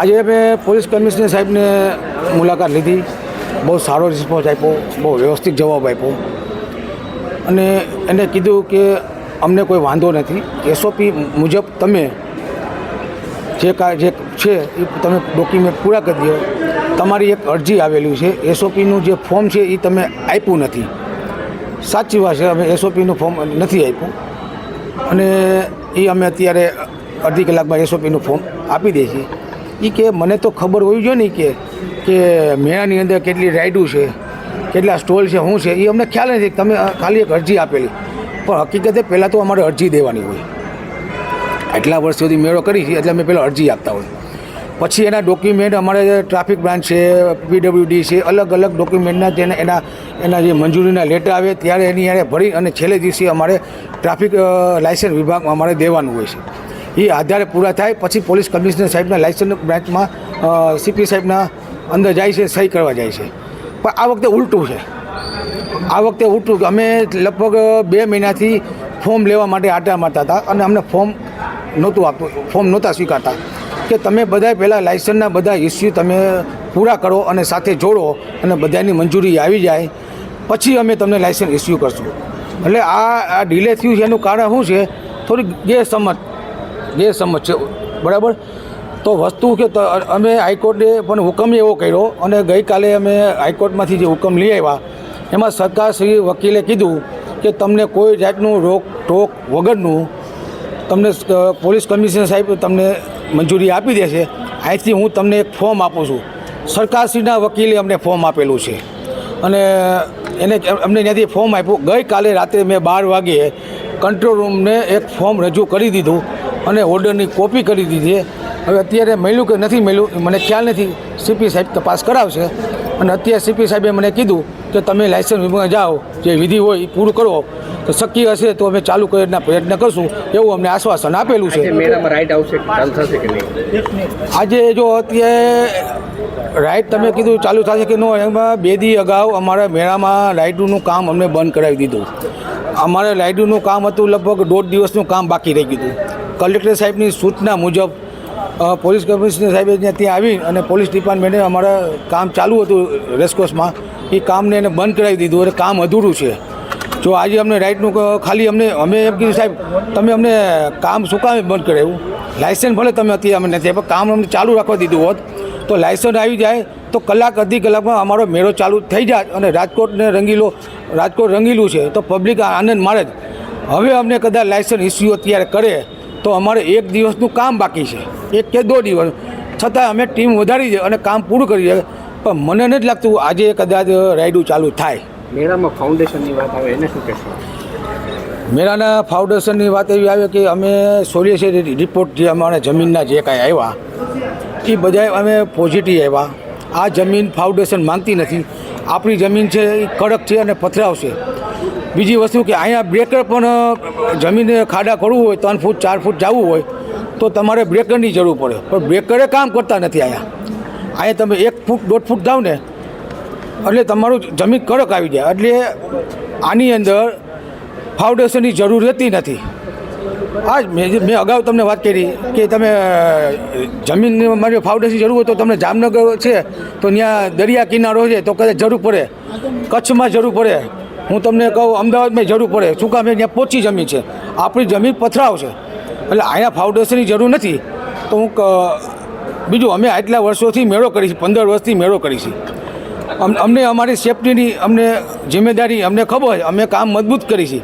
આજે મેં police commissioner સાહેબને મુલાકાત લીધી. બહુ સારો રિસ્પોન્સ આપ્યો, બહુ વ્યવસ્થિત જવાબ આપ્યો. અને એને કીધું કે અમને કોઈ વાંધો નથી. એસઓપી મુજબ તમે જે કા, જે છે એ તમે ડોક્યુમેન્ટ પૂરા કરી દો. તમારી એક અરજી આવેલી છે. એસઓપીનું જે ફોર્મ છે એ તમે આપ્યું નથી. સાચી વાત છે, અમે એસઓપીનું ફોર્મ નથી આપ્યું. અને એ અમે અત્યારે અડધી કલાકમાં એસઓપીનું ફોર્મ આપી દઈએ છીએ. એ કે મને તો ખબર હોવી જોઈએ ને કે કે મેળાની અંદર કેટલી રાઇડું છે, કેટલા સ્ટોલ છે, શું છે એ અમને ખ્યાલ નથી. તમે ખાલી એક અરજી આપેલી. પણ હકીકતે પહેલાં તો અમારે અરજી દેવાની હોય. આટલા વર્ષ સુધી મેળો કરી છે, એટલે અમે પહેલાં અરજી આપતા હોય. પછી એના ડોક્યુમેન્ટ અમારે ટ્રાફિક બ્રાન્ચ છે પીડબ્લ્યુડી છે, અલગ અલગ ડોક્યુમેન્ટના જેને એના એના જે મંજૂરીના લેટર આવે, ત્યારે એની યારે ભરી અને છેલ્લે દિવસે અમારે ટ્રાફિક લાયસન્સ વિભાગમાં અમારે દેવાનું હોય છે. એ આધારે પૂરા થાય. પછી પોલીસ કમિશનર સાહેબના લાયસન્સ બ્રાન્ચમાં સીપી સાહેબના અંદર જાય છે, સહી કરવા જાય છે. પણ આ વખતે ઉલટું છે. આ વખતે ઉલટું અમે લગભગ બે મહિનાથી ફોર્મ લેવા માટે આટા મારતા હતા અને અમને ફોર્મ નહોતું આપતું. ફોર્મ નહોતા સ્વીકારતા. કે તમે બધા પહેલાં લાયસન્સના બધા ઇસ્યુ તમે પૂરા કરો અને સાથે જોડો અને બધાની મંજૂરી આવી જાય. પછી અમે તમને લાયસન્સ ઇસ્યુ કરશું. એટલે આ આ ડિલે થયું છે. એનું કારણ શું છે? થોડી ગેરસમજ. ગેરસમજ છે. બરાબર? તો વસ્તુ કે અમે હાઈકોર્ટે પણ હુકમ એવો કર્યો અને ગઈકાલે અમે હાઈકોર્ટમાંથી જે હુકમ લઈ આવ્યા, એમાં સરકારશ્રી વકીલે કીધું કે તમને કોઈ જાતનું રોક ટોક વગરનું તમને પોલીસ કમિશનર સાહેબ તમને મંજૂરી આપી દેશે. અહીંથી હું તમને એક ફોર્મ આપું છું. સરકારશ્રીના વકીલે અમને ફોર્મ આપેલું છે. અને એને અમને ત્યાંથી ફોર્મ આપ્યું. ગઈકાલે રાત્રે મેં બાર વાગ્યે કંટ્રોલ રૂમને એક ફોર્મ રજૂ કરી દીધું. અને ઓર્ડરની કોપી કરી દીધી હવે અત્યારે મળ્યું કે નથી મળ્યું મને ખ્યાલ નથી. સીપી સાહેબ તપાસ કરાવશે. અને અત્યારે સીપી સાહેબે મને કીધું કે તમે લાયસન્સ વિભાગમાં જાઓ જે વિધિ હોય એ પૂરું કરો. તો શક્ય હશે તો અમે ચાલુ કરવાના પ્રયત્ન કરશું. એવું અમને આશ્વાસન આપેલું છે. આજે જો અત્યારે રાઈડ તમે કીધું ચાલુ થશે કે ન હોય એમાં બે દી અગાઉ અમારા મેળામાં રાઇડુનું કામ અમને બંધ કરાવી દીધું. અમારે રાઇડુનું કામ હતું લગભગ દોઢ દિવસનું કામ બાકી રહી ગયું હતું. કલેક્ટર સાહેબની સૂચના મુજબ પોલીસ કમિશનર સાહેબે ત્યાં આવી અને પોલીસ ડિપાર્ટમેન્ટે અમારા કામ ચાલુ હતું રેસકોર્સમાં. એ કામને એને બંધ કરાવી દીધું એટલે કામ અધૂરું છે. જો આજે અમને રાઇટનું ખાલી અમને, અમે એમ કીધું, સાહેબ, તમે અમને કામ શું કામ બંધ કરાવ્યું? લાઇસન્સ ભલે તમે અત્યારે અમે નથી પણ કામ અમને ચાલુ રાખવા દીધું હોત, તો લાઇસન્સ આવી જાય તો કલાક, અડધી કલાકમાં અમારો મેળો ચાલુ થઈ જાય અને રાજકોટને રંગીલો, રાજકોટ રંગીલું છે તો પબ્લિક આનંદ મારે જ. હવે અમને કદાચ લાયસન્સ ઇસ્યુ અત્યારે કરે તો અમારે એક દિવસનું કામ બાકી છે. એક કે દો દિવસ. છતાં અમે ટીમ વધારી છે અને કામ પૂરું કરી છે. પણ મને નથી લાગતું આજે કદાચ રાઇડું ચાલુ થાય. મેળામાં ફાઉન્ડેશનની વાત આવે એને શું કહેશો? મેળાના ફાઉન્ડેશનની વાત એવી આવે કે અમે સોલિસિટી રિપોર્ટ જે અમારા જમીનના જે કાંઈ આવ્યા એ બધા અમે પોઝિટિવ આવ્યા. આ જમીન ફાઉન્ડેશન માંગતી નથી. આપણી જમીન છે એ કડક છે અને પથરાવ છે. બીજી વસ્તુ કે અહીંયા બ્રેકર પણ જમીને ખાડા કરવું હોય ત્રણ ફૂટ, ચાર ફૂટ જવું હોય તો તમારે બ્રેકરની જરૂર પડે. પણ બ્રેકરે કામ કરતા નથી અહીંયા. અહીંયા તમે એક ફૂટ, દોઢ ફૂટ જાઓ ને, એટલે તમારું જમીન કડક આવી જાય. એટલે આની અંદર ફાઉન્ડેશનની જરૂર રહેતી નથી. આ જ, મેં અગાઉ તમને વાત કરી કે તમે જમીન મારી ફાઉન્ડેશનની જરૂર હોય તો તમને જામનગર છે, તો ત્યાં દરિયા કિનારો છે, તો કદાચ જરૂર પડે. કચ્છમાં જરૂર પડે. હું તમને કહું, અમદાવાદમાં જરૂર પડે. શું કામ ત્યાં પોચી જમીન છે. આપણી જમીન પથરાવ છે. એટલે અહીંયા ફાઉન્ડેશનની જરૂર નથી. તો હું બીજું, અમે આટલા વર્ષોથી મેળો કરી છે પંદર વર્ષથી મેળો કરી છે અમ- અમને અમારી સેફટીની, અમને જિમ્મેદારી, અમને ખબર છે અમે કામ મજબૂત કરી છે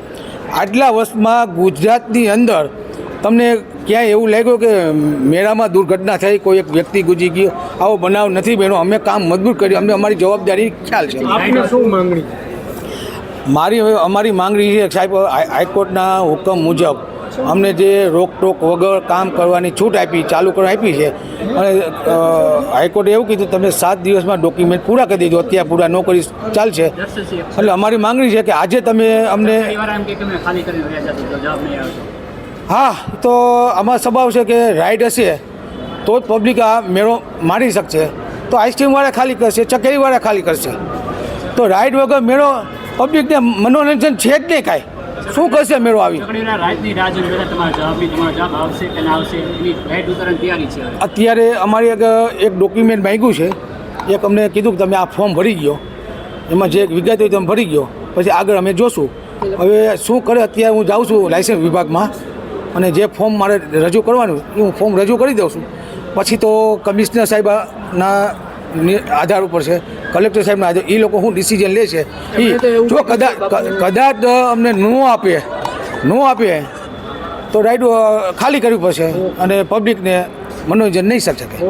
આટલા વર્ષમાં ગુજરાતની અંદર તમને ક્યાંય એવું લાગ્યું કે મેળામાં દુર્ઘટના થઈ, કોઈ એક વ્યક્તિ ગુજી ગયો, આવો બનાવ નથી બન્યો, અમે કામ મજબૂત કર્યું, અમને અમારી જવાબદારી ખ્યાલ છે. આપને શું માંગણી? મારી હવે અમારી માંગણી છે સાહેબ હાઈકોર્ટના હુકમ મુજબ અમને જે રોકટોક વગર કામ કરવાની છૂટ આપી ચાલુ કરવા આપી છે અને હાઈકોર્ટે એવું કીધું તમે સાત દિવસમાં ડોક્યુમેન્ટ પૂરા કરી દીધું અત્યારે પૂરા ન કરી ચાલશે. એટલે અમારી માંગણી છે કે આજે તમે અમને હા તો આમાં સ્વભાવ છે કે રાઈડ હશે તો જ પબ્લિક આ મેળો માણી શકશે. તો આઈસ્ક્રીમવાળા ખાલી કરશે ચકેરીવાળા ખાલી કરશે. તો રાઈડ વગર મેળો પબ્લિકને મનોરંજન છે જ નહીં કાંઈ. શું કરશે મેળો આવી. અત્યારે અમારી એક એક ડોક્યુમેન્ટ માંગ્યું છે. એક અમને કીધું કે તમે આ ફોર્મ ભરી ગયો. એમાં જે વિગત હોય તમે ભરી ગયો પછી આગળ અમે જોશું. હવે શું કરે અત્યારે હું જાઉં છું લાઇસન્સ વિભાગમાં અને જે ફોર્મ મારે રજૂ કરવાનું એ હું ફોર્મ રજૂ કરી દઉં છું. પછી તો કમિશનર સાહેબના આધાર ઉપર છે. કલેક્ટર સાહેબના આજે એ લોકો શું ડિસિઝન લે છે? એ જો કદાચ કદાચ અમને ન આપે ન આપે તો રાઈડ ખાલી કરવી પડશે અને પબ્લિકને મનોરંજન નહીં શકે